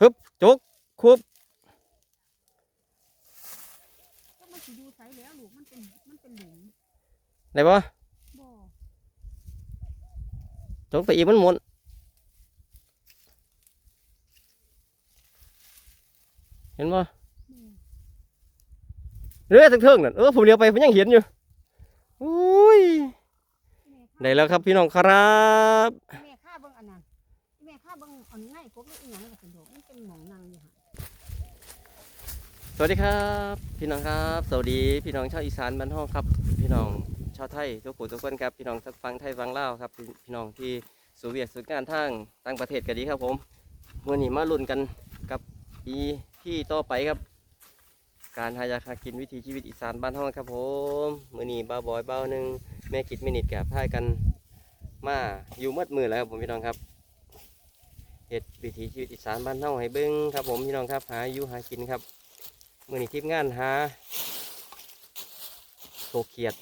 ฮึบจกคุบก็มันสิอยู่ไสแล้วลูกมันเป็นมันเป็นหลุมได้ปะบ่จกไปอีกมันหมุนเห็นปะเรื่อทั้งเทิงนั่นเออผมเลี้ยวไปผมยังเห็นอยู่อุ้ยแม่ได้แล้วครับพี่น้องครับแม่ข้าเบิ่งอันนั้นแม่ข้าเบิ่งอันไหนกบนี่อีหยังก็เป็นดอก หมองนางอยู่หั่นสวัสดีครับ พี่น้องครับ สวัสดีพี่น้องชาวอีสานบ้านห้องครับ พี่น้องชาวไทยทุกคนทุกคนครับพี่น้องทั้งฟังไทยฟังเล่าครับพี่น้องที่สูเวียดสู่งานทางต่างประเทศก็ดีครับผมเมื่อนี้มาลุ้นกันกับอีที่ต่อไปครับ การหายาคากินวิถีชีวิตอีสานบ้านห้องครับผมเมื่อนี้บ้าบอยเบ้าหนึ่งแม่กิดมินิดกับพายกันมาอยู่มืดมือแล้วครับผมพี่น้องครับ เห็ดวิถีชีวิตอีสานบ้านเฮาให้เบิ้งครับผมพี่น้องครับหาอยู่หากินครับมื่อนี้ทีมงานหาโตเขียด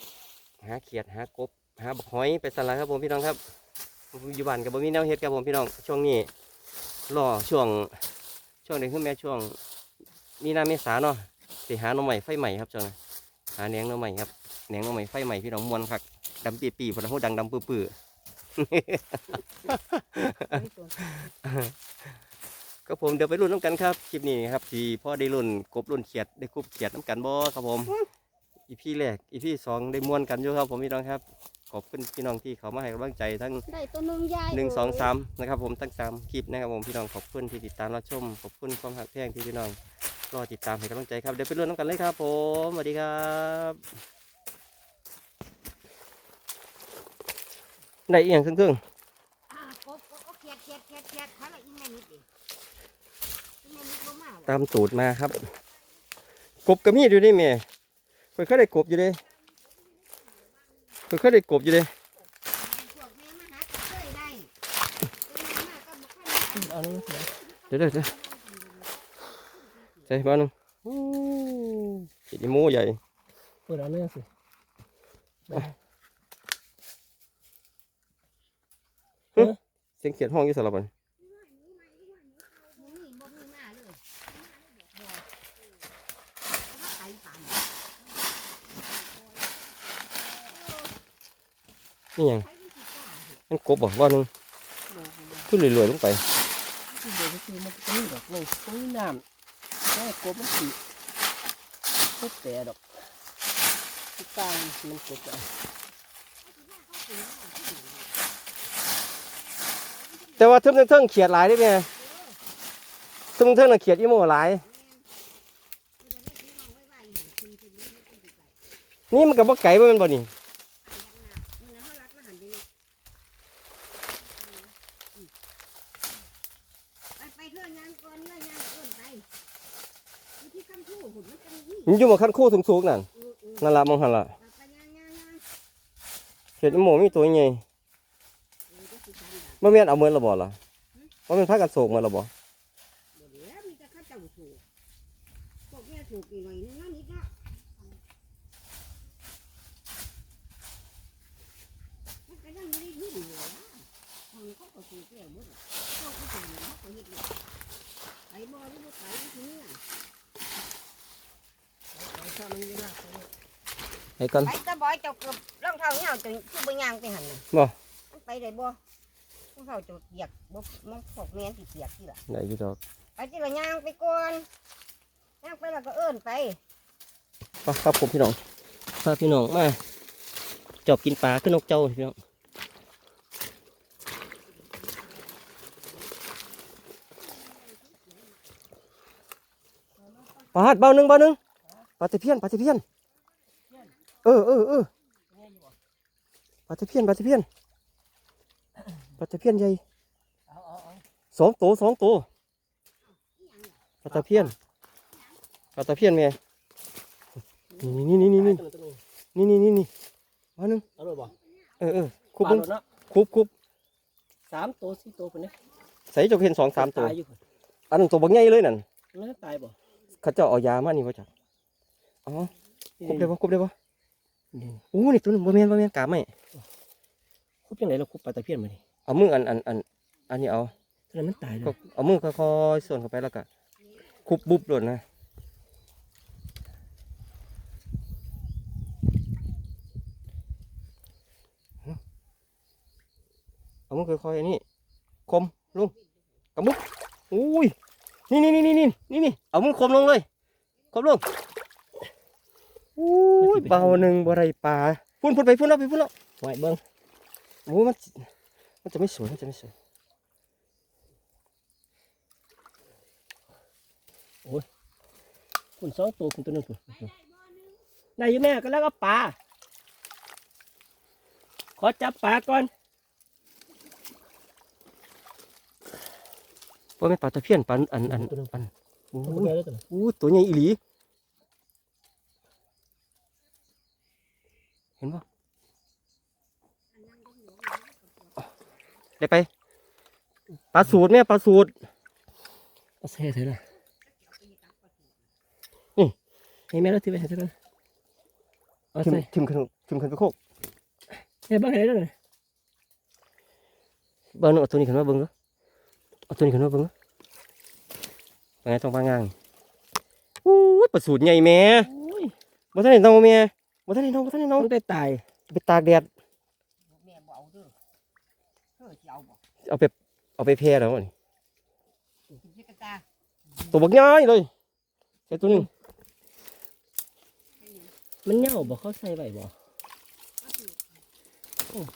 หาเขียดหากบหาบักหอยไปสลัดครับผมพี่น้องครับอยู่บ้านกับบ่มีแนวเฮ็ดครับผมพี่น้องช่วงนี้รอช่วงช่วงเดือนขึ้นแม่ช่วงมีนาเมษาเนาะสิหาหน่อใหม่ไฟใหม่ครับจังหาแหนงหน่อใหม่ครับแหนงหน่อใหม่ไฟใหม่พี่น้องมวนคักดำปีปีพอหูดังดำปื้อปื้อ ก็ผมเดี๋ยวไปรุ่นน้ำกันครับคลิปนี้ครับที่พ่อได้รุ่นกบรุ่นเขียดได้คุบเขียดน้ำกันบ่ครับผม อีพีแรกอีพีสองได้ม่วนกันอยู่ครับ ผมพี่น้องครับ ขอบคุณพี่น้องที่เขามาให้กำลังใจทั้งได้ตัวหนึงยายหนึ่งเยสองสามนะครับ ผมทั้งสามคลิปนะครับผมพี่น้องขอบคุณที่ติดตามรับชมขอบคุณความหักแพงที่พี่น้องรอติดตามให้กำลังใจครับเดี๋ยวไปรุ่นน้ำกันเลยครับ ผมสวัสดีครับ ได้เอีย่งครึ่งอ่ากบกบก็เขียดเขียดเขียดเขียดเขาละอีแม่นิดดิอีแม่นิดบ่มาๆตามตูดมาครับ กบกระมีดอยู่นี่แม่เคยเคยได้กบอยู่เด้เคยเคยได้กบอยู่เด้พวกแม่มาหาก็เคยได้ควบอยู่เลยเดี๋ยวเดี๋ยวเดี๋ยวใจบ้านนึงจิตอีโม่ใหญ่เปิดเอาเนี่ยสิ เสียงเขียดห้องอยู่สลับมันบ่มีบ่มีมาเลยบ่เอามาขายปนี่ยังใครที่สิกล้าเฮ็ดมันกบบ่บ้านึงขึ้นรวยๆลงไปที่เดี๋ยก็คือมันก็มีดอกเลยตรงนี้น้ำแม่กบมันสีทุกแต่ดอกทุกตางมันกบอะ แต่ว่าเทิงเทิงเขียดหลายได้ไหมเทิงเทิงน่ะเขียดอีโม่หลาย นี่มันกับว่าไก่บ่มันบ่นี่มันอยู่มาขั้นคู่สูงๆนั่นนั่นละมองหันละเขียดอีโม่มีตัวใหญ่ เออก็สิการแบบบ่แม่นเอาเมือนระบ่ล่ะบ่แม่นพากันโศกมาระบ่บ่เดี๋ยวมีแต่เข้าเจ้าถูกพวกแม่ถูกอีกหน่อยนึงนั่นนี่ก็มันก็ยังไม่ได้ยุ่งเลยนะคนเขาก็ถูกแก้วหมดอะเขาก็ถูกเขาก็เฮ็ดเลยไปบ่หรือบ่ไปที่นี่เอาชามันนี่นะให้กันไปตะบอยเจ้าเกือบรองเท้าเหี่ยวจนคือบ่ย่างไปหั่นน่ะบ่มันไปได้บ่ รองเท้าเจ้าเกียกบ่มันพวกแม่นสิเกียกที่ล่ะได้อยู่ดอกไปที่ละย่างไปก่อนย่างไปแล้วก็เอิ้นไปไปครับผมพี่น้องพาพี่น้องมาจอบกินปลาขึ้นนกเจ้าพี่น้องปลาหัดเบาหนึ่งเบาหนึ่งปลาตะเพียนปลาตะเพียนเออเออเออปลาตะเพียนปลาตะเพียน ปลาตะเพียนใหญ่เอาเอาเอาสองตัวสองตัวปลาตะเพียนปลาตะเพียนเมียนี่นี่นี่นี่นี่ตัวนี้นี่นี่นี่นี่มาหนึ่งเอาเลยบ่เออเออคุบปลามึงโดดเนาะคุบคุบสามตัวสี่ตัวคนนี้ใส่เจะเห็นสองสามตัวตายอยู่อันหนึ่งตัวบางใหญ่เลยนั่นมันตายบ่เขาเจ้าเอายามานี่ว่าจักอ๋อคุบได้ปะคุบได้ปะโอ้นี่ตัวนึงบ่แม่นบ่แม่นกาไม่คุบยังไงเราคุบปลาตะเพียนมาดิ เอามืออันอันอันอันนี้เอาแล้วมันตายเลก็ยเอามือค่อยๆส่วนเข้าไปแล้วก็คุบบุบโดดนะเอามือค่อยๆอันนี้คมลงกำมุกอุ้ยนี่นี่นี่นี่นี่นี่นี่เอามือคมลงเลยคมลงอุ้ยเบาหนึ่งบ่ไรปลาพุ่นพุ่นไปพุ่นแล้วไปพุ่นแล้วไหวเบิ้งโอ้ยมัน มันจะไม่สวยมันจะไม่สวยคุณสองตัวคุณตัวหนึงคุณได้อยังแม่ก็แล้วก็ปลาขอจับปลาก่อนเพราะไม่นปลาตะเพียนปลาอันอันอันโอ้เอาไปยเลยตัวนั้นอู้ตัวใหญ่อีหลี เห็นปะ ได้ไปปลาสูตรเนี่ยปลาสูตรเอาใส่เถอะนะนี่ให้แม่เราถือไปให้เถอะนะเอาทิมใส่ทิมขึ้นทิมขึ้นไปโคกเฮ้ยเบิ้งให้ได้ด้วยเบิ้งเอาตัวนี้ขึ้นมาเบิ้งก็เอาตัวนี้ขึ้นมาเบิ้งก็ไปไงต้องปลางางอู้ยปลาสูตรใหญ่แม่โอ้ยบ่ทันได้เนาแม่บ่ทันได้เนาบ่ทันได้เนามันได้ตายไปตากแดด แม่บ่เอาเด้อเธอ สิเอาบ่เอาไปเอาไปแพร่แล้วนี่สิกระตาตัวบักใหญ่เลยแค่ตัวนึงมันเหน่าบ่เขาใส่ไว้บ่อืม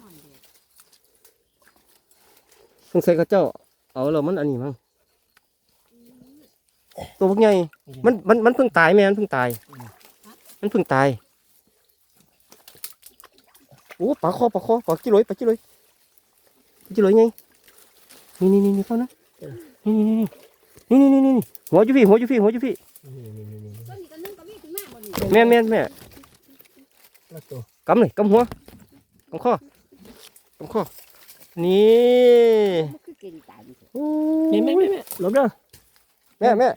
อ่อนเด้อสงสัยเขาเจ้า เอาแล้วมันอันนี้มั้งตัวบักใหญ่มันมันมันเพิ่งตายแม่มันเพิ่งตาย มันเพิ่งตายโอ้ปลาคอปลาคอปลาจิ๋ลอยปลาจิ๋ลอย ปลาจิ๋ลอยไงนี่นี่นี่นี่เขานะนี่นี่นี่นี่นี่นี่นี่หัวอยู่พี่หัวอยู่พี่หัวอยู่พี่ตัวนี้ก็นึ่งก็มีถึงหน้าบ่นี่แม่นแม่นแม่แล้วตัวกำเลยกำหัวกำคอกำคอนี่มันคือเก่งตายดิโอ้แม่แม่แม่แม่หลบเด้อแม่แม่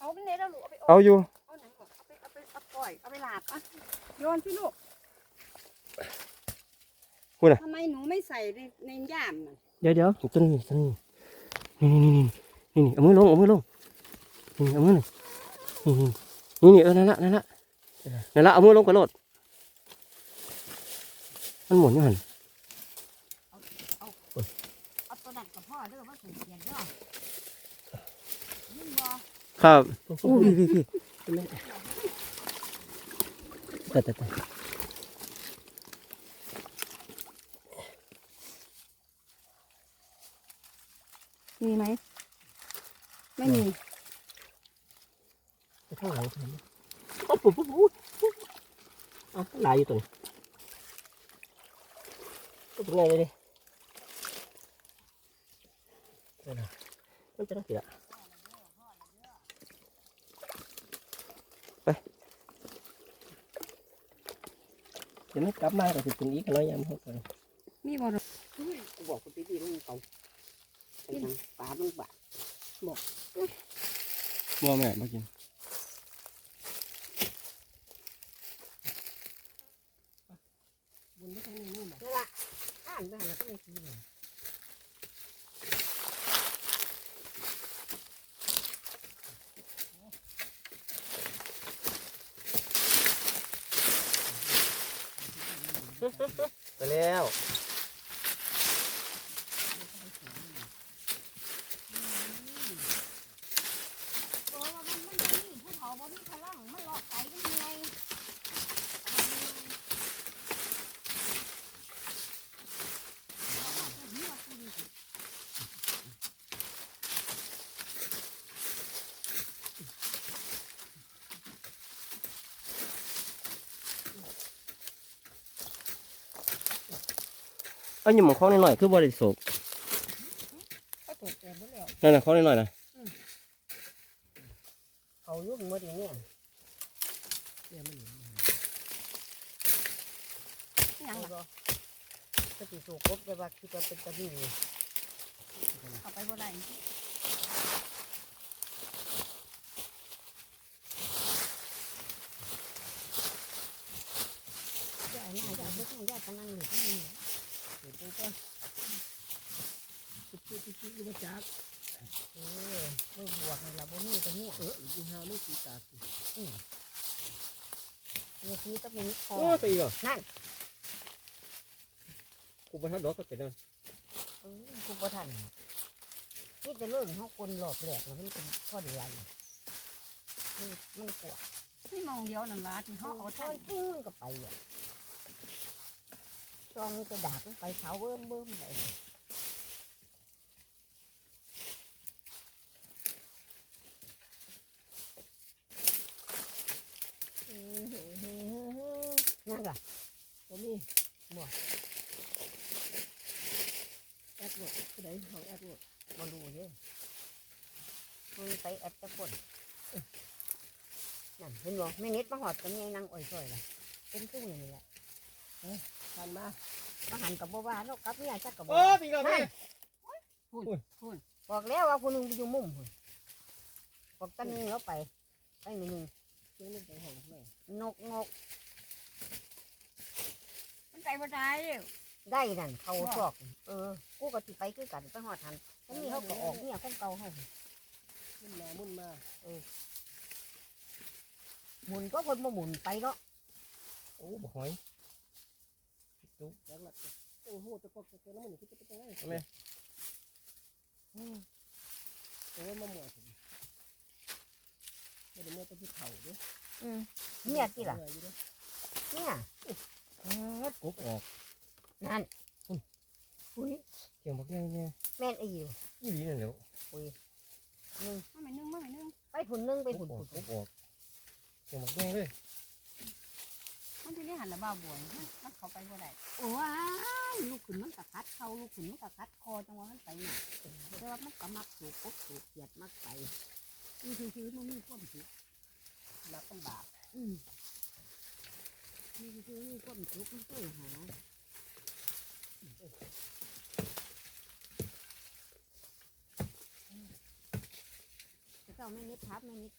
เอาไปเลยแล้วลูกเอาไปเอาอยู่เอาหนังออกเอาไปเอาไปเอาปล่อยเอาไปลาดอะโยนพี่ลูกทำไมหนูไม่ใส่ในในย่ามน่ะเดี๋ยวเดี๋ยวตัวนี้ตัวนี้นี่นี่นี่นี่นี่เอามือลงเอามือลงนี่เอามือหน่อยนี่นี่นี่เออนั่นละนั่นละนั่นละเอามือลงกระโดดมันหมุนอยู่หันเอาตัวนั้นกับพ่อเด้อว่าใส่เกียนเด้อยิ่งบ่ครับอู้พี่พี่พี่แต่แต่แต่ มีไหม ไม่มีไปข้างหลังตัวนี้โอ้ปุ๊บปุ๊บปุ๊บเอาหลายอยู่ตัวนี้ตัวเป็นไงเลยดิเดี๋ยวนะมันจะต้องติดอะไปเดี๋ยวไม่กลับมาก็จะเป็นอีกน้อยยามเขาก่อนมีบ่ล่ะกูบอกกูไปดีลงเขา เป็นหยังปลามันบาดมัวแม่มากินบุญไม่ใช่นี่นะนี่ล่ะอ่านได้แล้วก็ไม่กินเลยไปแล้ว โอ้ว่ามันมันบ่มีผู้เฒ่าบ่มีพลังมันหลอกไก่มันเหนื่อย เอาหยิบของเขาหน่อยๆคือบริสุทธิ์ก็ตกแต่บ่แล้วนั่นน่ะเขาหน่อยๆนะเอายุ่งหมดอย่างเนี้ยเนี่ยมันอิหยังล่ะก็ติสูกบแต่ว่าคือจะเป็นตะบี้เอาไปบ่ได้อย่าหน้าอย่าไปทางอย่าปานนั้นนี่เห็นเป็นต้นที่ที่มาจากเออเบิ่งบวกนี่ล่ะบ่มีก็นี่เอออีหาไม่ตีตาสีอืมีสีก็มีคอโอ้ตีเหรอนั่นกูไปทัดดอกก็เป็นนั่นเออกูบ่ทันนี่จะเรื่องเฮาคนหลอกแหลกแล้วมันเป็นข้อเดียวมันมันกลัวนี่มองเดียวนั่นละที่เฮาเขาเอาเอาท่อนนทิ้งมันก็ไปอะ องจะดาบมันไปเผาเบิ่มเบิ่มเลยนั่นล่ะตัวนี้บ่แอดหมดผู้ใดเขาแอดหมดบ่รู้เด้คุยไปแอดจะคนเอ้ยนั่นเห็นบ่แม่นิดมาหอดกันยังนั่งอ่อยซอยล่ะเป็นตู้นี่แหละ ทันมามาหันกับบ่ว่าเนาะกับเนี่ยจักกับบ่โอ้ตีกับแม่บอกแล้วว่าผู้หนึงไปอยู่มุมพุ่นบอกตะหนึงแล้วไปไปมื้อหนึงเจ้าลูกไปห้องแม่นกนกมันใจบ่ได้ได้นั่นเขาซอกเออกูก็สิไปคือกันไปหอดทันมันมีเขาก็ออกเนี่ยของเก่าเฮามุ่นมามุ่นมาหมุนก็คนบ่หมุนไปเนาะโอ้บ่หอย จุ๊บแล้วล่ะโอ้โหตะกอกตะกอกแล้วมันอยู่ที่ตะไงแม่โอ้ยมาหมดไม่ได้เมื่อตะกี้เผาด้วยอืมเนี่ยที่ล่ะอยู่ด้วยเนี่ยกบออก นั่นอุ้ยเกี่ยวบักแง่แง่แม่นไอ้อยู่ยี่หลีนั่นแหละมาไม่นึ่งมาไม่นึ่งไปผุนหนึงไปกผุบนออผุกนกบออกเกี่ยวบักแง่เลย มันที่นี่หันละบ้าบวนมันเขาไปบ่ได้โอ้ยลูกขึ้นมันกะคัดเขาลูกขึ้นมันกะคัดคอจังหวะมันไปเนี่ยแต่ว่ามันก็มักสูบกบสูบเกียดมักไปนี่คือชีวิตมันมีความสุขนักลำบากอืมนี่คือชีวิตมีความสุขมันเคยหาเจ้าไม่นิดทับไม่นิด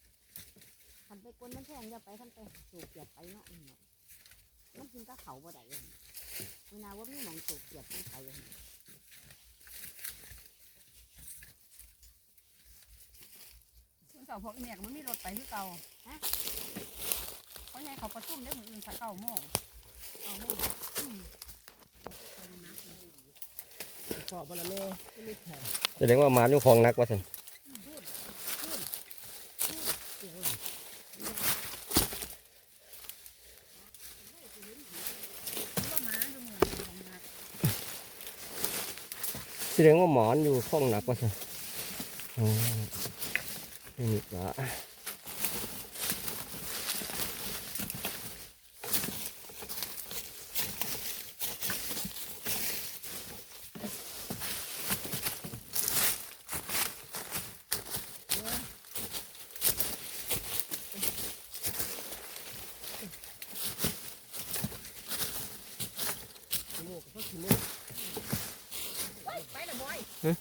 คันไปกวนมันแทงอย่าไปคันไปสูบเกียดไปเนาะอื มมันกินก็เขาบ่ได้เองเวลาว่ามีหมองสูบเกียดมันไปเองมันเสาพวกเนี่ยมันมีรถไปที่เก่าฮะเพราะไงเขาประชุมได้มืออื่นสักเก้าโมงเอาไม่ขอบละแม่ไม่ได้แข็งแสดงว่าหมาอยู่ของนักว่าสัน ก็มาดูเหมือนของนัก แสดงว่าหมอนอยู่ของหนักว่าสันอ๋อนี่นี่ละขี้มูกเขาขี้มูก ละบอย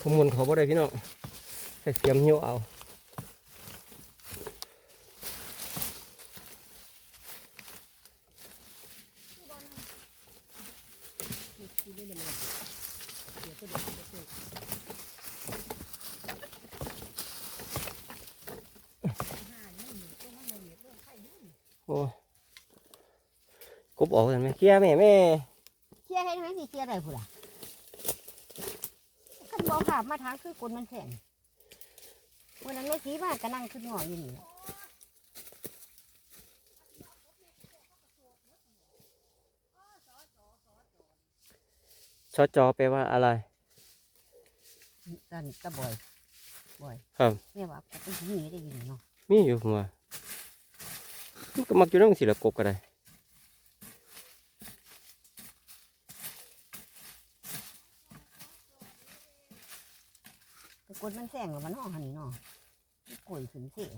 ขโมยเขาบ่ได้พี่น้องให้เสียมหิ้วเอา ขี้ได้เลยแม่เดี๋ยวก็เดี๋ยวก็เดี๋ยว โอ้ยกบ ออกกันไหมเคลียร์แม่แม่เคลียร์ให้ไหมสิเคลียร์ได้พุ่นล่ะคันบอกขาบมาทางคือกลมันแข็งวันนั้นแม่สีมากก็นั่งขึ้นหออยู่นี่ล่ะชอจอแปลว่าอะไรนั่นตะบ่อยบ่อยครับเนี่ยว่าก็เป็นที่นี่ได้ยินเนาะมีอยู่หัวมันก็มักอยู่นั่งสิละกบก็ได้ กลมันแข็งแล้วมันห้องหันนี่เนาะกล้วยขึ้นเสีย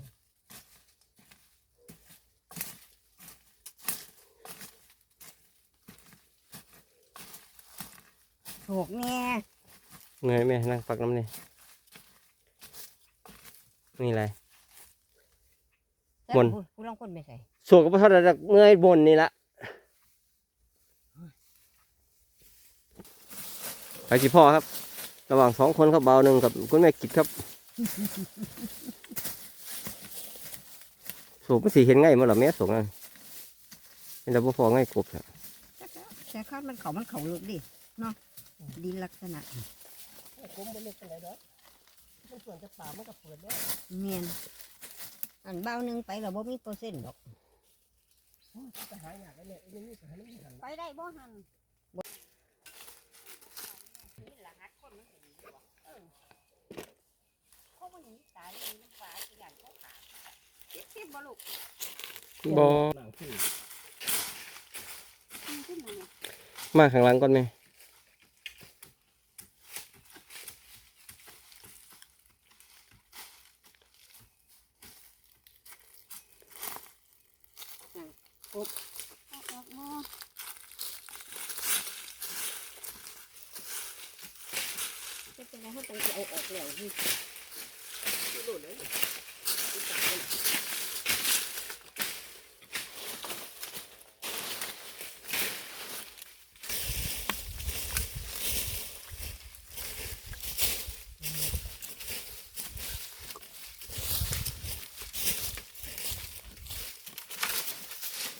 โศกแน่เงยไหมนั่งปักน้ำนี่นี่อะไรบนกูลองคนไม่ใส่สวกกับพระธาตุเงยบนนี่ละไปสิพ่อครับ ระหว่างสองคนครับเบาหนึ่งกับคุณแม่กิดครับสูบมันสีเห็นง่ายมั้งหรอแม่สูงอะเป็นแต่พอง่ายกบอะแต่คาดมันเขามันเขาลึกดิเนาะดินลักษณะผมบ่เล็กปานใดดอกมันส่วนจะป่ามันก็เปิดแล้วเมียนอันเบ้าหนึงไปเราบ่มีเปอร์เซ็นต์ดอกโอ้ยจะหาอยากได้เนี่ยไอ้นี่ก็หาไม่ทันไปได้บ่หัน เขาบ่หนีตายเลยน้ำฟ้าสิอย่างเขาขาดเจ็บสิบ่ลูกบอหลังที่มันขึ้นมาเนี่ยมาข้างหลังก่อนไหมออกออกเนาะเป็นจังไดเขาต้องสิเอาออกแล้วนี่ โดดเลย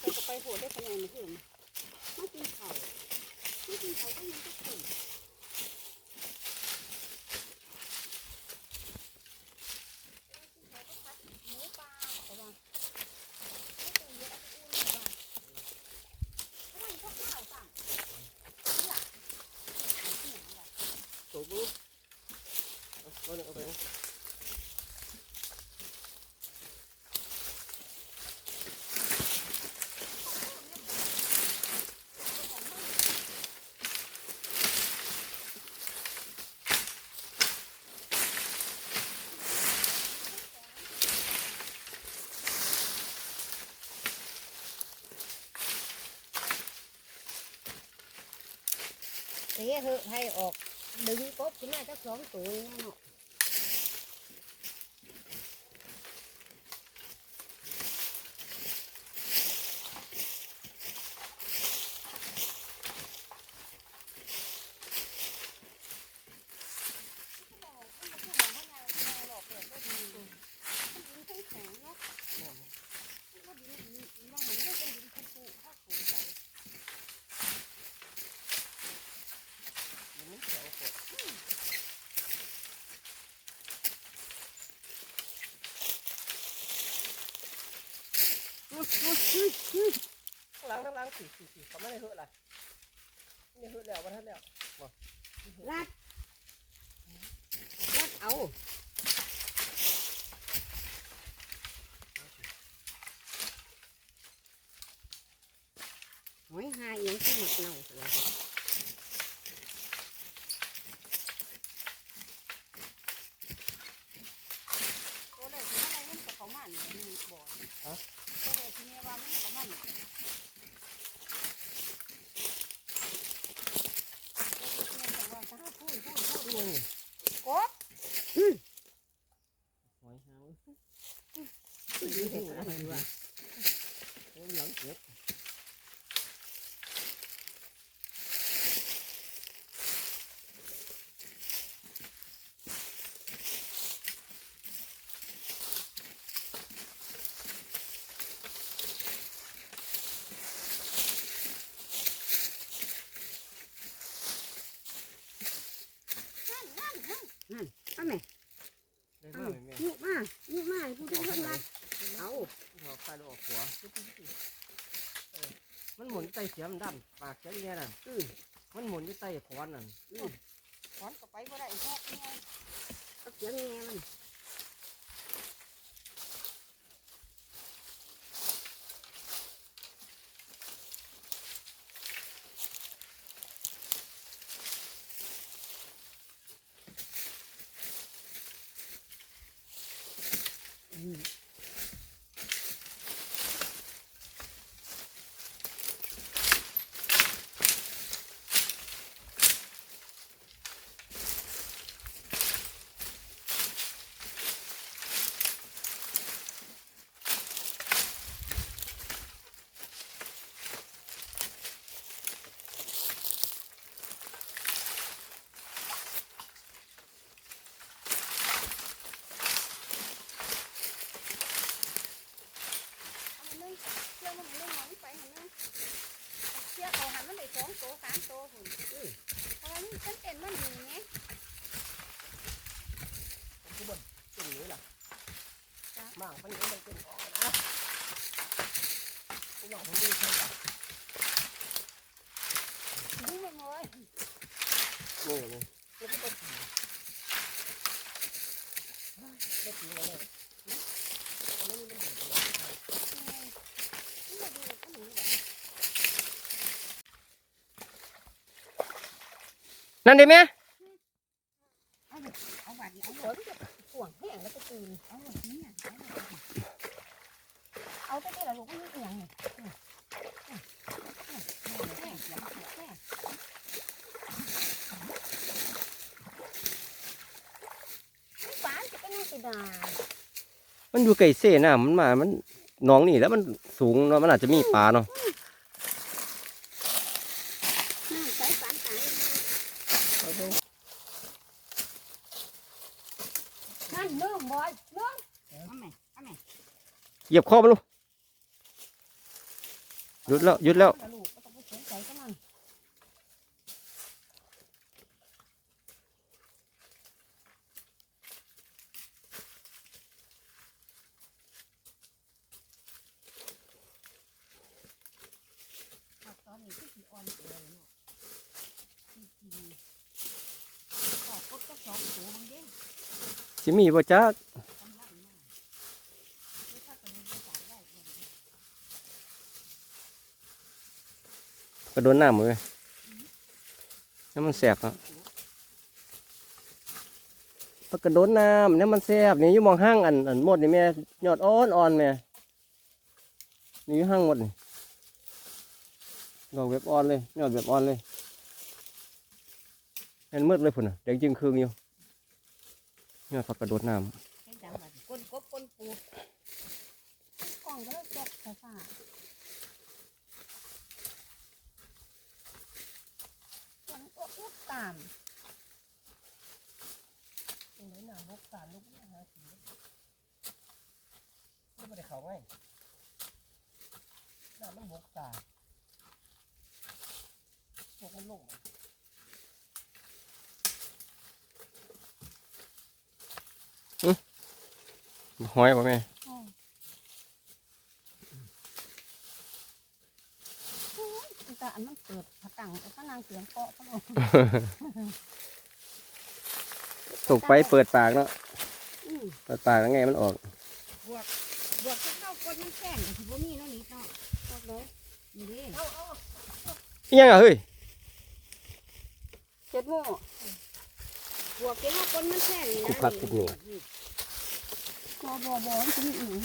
ไปก็ไปโหดได้คะแนนมาขึ้นมากินข้าวมากินข้าวก็ยังจะขึ้นหมูปลาบอกว่าไม่ต้องเยอะเอาไปอุ่นบอกว่าเพราะว่ามันพวกข้าวสั่งนี่ล่ะเอาที่ไหนล่ะ สูบมือเอาเอาไปนะเตะเหอะให้ออกดึงกบขึ้นมางล้างสีสีสีเขาไม่ได้เหอะล่ะนี่เหอะแล้วว่าท่านแล้วรัดรัดเอาหอยหาเอียงที่หมดเน่าเสีย ตัวแรกที่อะไรมันกับเขามันนี่บ่ตัวแรกที่แม่ว่ามันกับมันพูด พูดพูดนี่ยังกบ หอยหาง ดีแต่อะไรวะ หลังเก็บ เอาไหม ได้มาไหมแม่ ยุบมายุบมาให้ผู้ที่ทำรัดเอา เอาใส่ลูกออกหัวเออมันหมุนใต้เสียมดำปากเสียมเนี่ยน่ะอืมมันหมุนอยู่ใต้ขอนน่ะถอนก็ไปบ่ได้เพราะไงเอาเสียงแง่มันอืม มันเป็นมันหนีไงผมก็บ่นเป็นอย่างนี้ล่ะมากมันนี้มันเป็นออกนะพี่น้องผมดูเช่นกันดูมันเลยนี่เลย นั่นดิแม่เอาเลยเอาบาดนี้เอาฝเลยนจะห่วงแห้งแล้วก็ตื่นเอาเลยเนี่ยเอาลยเอาไปที่ละลูกมันเอียงนี่มันอยู่ไก่เซ่น้ำมันมา มันหนองนี่แล้วมันสูงเนาะ มันอาจจะมีปลาเนาะ น้ำใส่ปานตาย เอาดู นั่นเริ่มบอยเริ่มเอาไหมเอาไหม เหยียบคอมันลูกหยุดแล้วหยุดแล้วลูกก็ต้องไปสนใจกับมันตอนนี้ก็สีอ่อนเกินเนาะสีสีขอบก็จะสองตัวมันเด้ สิมีบ่จัก กำลังมากไม่ถ้าตัวนี้จะจ่ายได้เงิน กระโดนน้ำเลยน้ำมันแสบอะปลากระโดนน้ำน้ำมันแสบนี่อยู่มองห้างอันอันหมดนี่แม่ยอดอ่อนอ่อนแม่นี่อยู่ห้างหมดนี่ดอกแบบอ่อนเลยยอดแบบอ่อนเลยเห็นมืดเลยพุ่นอะแดงจึงคืงอยู่ยอดผักกระโดดน้ให้จังหวัดก้นกบก้นปูกล้องก็เลยจกไฟฟ้าก้นก บลูกตามตรงไหนหนาบกสารลูกหาสีไม่ได้เขาง่ายหน้ามันบกสารพวกมันลงำหอยป่ะแม่ แต่อันมันเปิดผตังแต่ก็นางเสียงเกาะตลอดตกไปเปิดปากเนาะอืมเปิดปากแล้วไงมันออกบวกบวกที่เข้ากดมันแข็งแต่ถือว่ามีแล้วนี่เนาะตอกเลยนี่ดิเอาเอาอิหยังอะเฮ้ยเจ็ดโมงบวกที่เข้ากดมันแข็งนี่นะคุกคักคุกหนูบอบอบอมันจะมีอีก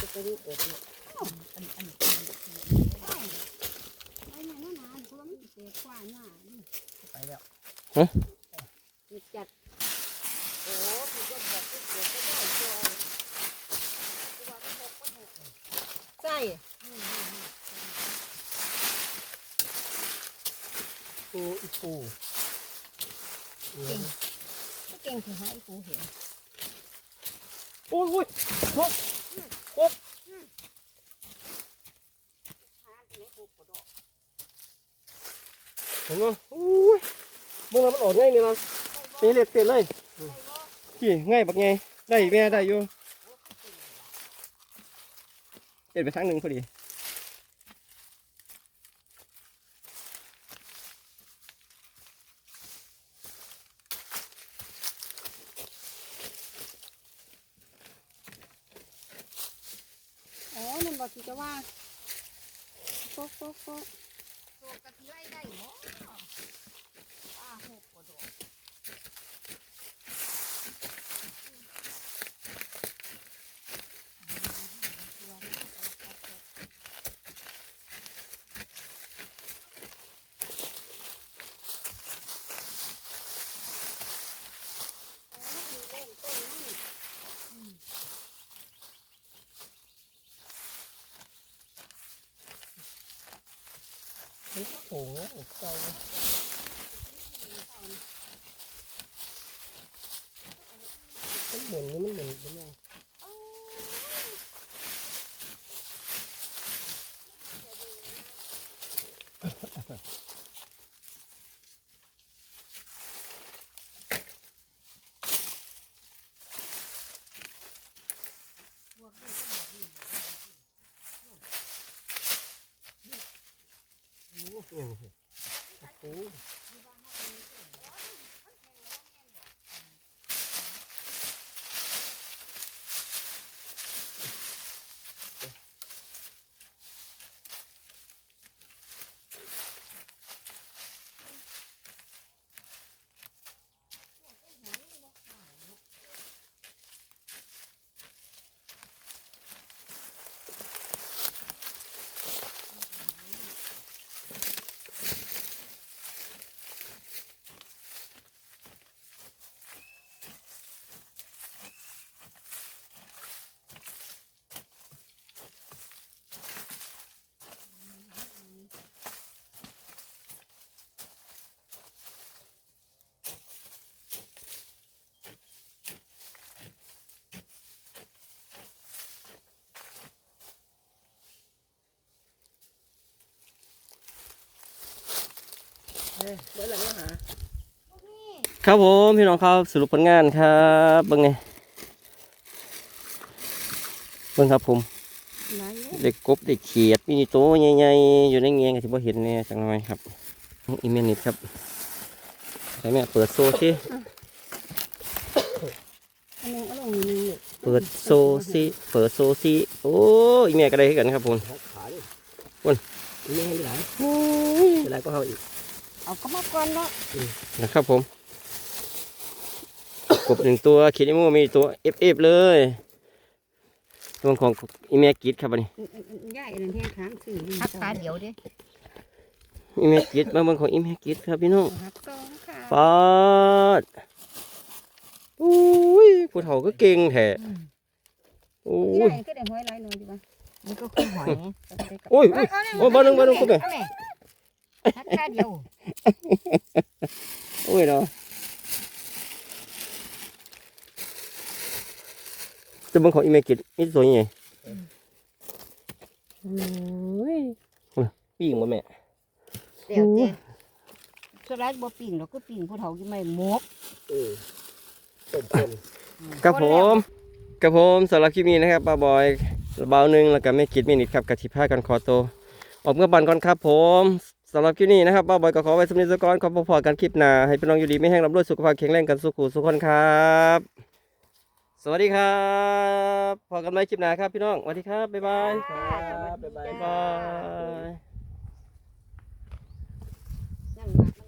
จะไปดูเปิดเนี่ย อันอันอันไอ้เนี่ยน่เพราะว่ามันเสียกว่าหานี่ได้จัดโอ้พี่ก็บอกที่เกิดก็ได้จอยใช่ปูอีปูเออก็เก่งถึงให้กูเห็นโอ้ยโอ้ยเห็ นมั้ยโอ้ยมึงเอามันออกง่ายนี่เรานี่เล็กเต็ดเลยขี่ง่ายบักไงได้แม่ได้อยู่เด็ดไปทางหนึ่งพอดี โอ้มันบอกที่จะว่าโป๊กโป๊กโป๊กตัวกะทิไล่ได้หรอป้าหกกว่าดอก嗯 มันก็โผล่เจ้ามันเหมือนนี่มันเหมือนเป็นยัง นี่ เฮ้ยเมื่อไหร่เนี่ยหาครับผมพี่น้องครับสรุปผลงานครับเบิ่งไงเบิ่งครับผมไหนเลยเด็กกบเด็กเขียดมีโตวใหญ่ๆอยู่ในเงี้ยงที่บ่เห็นเนี่ยจังหน่อยครับอีเมลนิดครับใช่ไหมเปิดโซ่สิอันนึงเอาลงนี่เปิดโซ่สิเปิดโซ่สิโอ้อีเมลก็ได้คือกันครับผมขาขาดิอ้วนนี่ให้ไปไหนไปไหนก็เอาอีก เอาก็มาก่อนเนาะนะครับผม กบหนึ่งตัวขีดอีโมมีตัวเอฟเอฟเลยตัวของอีเมลกิดครับอันนี้ย่ายอันนั้นแห้งค้างสื่อหักตาเดียวเด้อีเมลกิดมาเบิ่งของอีเมลกิดครับพี่น้องหักสองค่ะปาดอุ้ยผู้เฒ่าก็เก่งแท้อุ้นี่ยได้ก็ได้หอยหลายหน่อยดีป่ะนี่ก็คือหอยโอ้ยอุ้ยโอ้ยบ้านหนึ่งบ้านหนึ่งก็แม่ เอาแม่หักตาเดียว โอ้ยเนาะจะเบิ่งของอีเมลกิดมีตัวใหญ่โอ้ยปีงบ่แม่เดี๋ยวเจ้สไลด์บ่ปิ่งหรอกก็ปิ่งผู้เฒ่ากินไม่หมกเออต้มเป็นครับผมครับผมสำหรับคลิปนี้นะครับป้าบอยเบาหนึ่งแล้วก็ไม่กิดไม่นิดครับกะทิผ้ากันคอโตวออกเมื่อบันก่อนครับผม สำหรับคลิปนี้นะครับบ้าบอยก็ขอไว้สำหรับสกอนขอพอกันคลิปหน้าให้พี่น้องอยู่ดีไม่แห้งรำบรวยสุขภาพแข็งแรงกันสุขุสุขคนครับ สวัสดีครับพอกันไว้คลิปหน้าครับพี่น้องสวัสดีครับบ๊ายบายครับบ๊ายบาย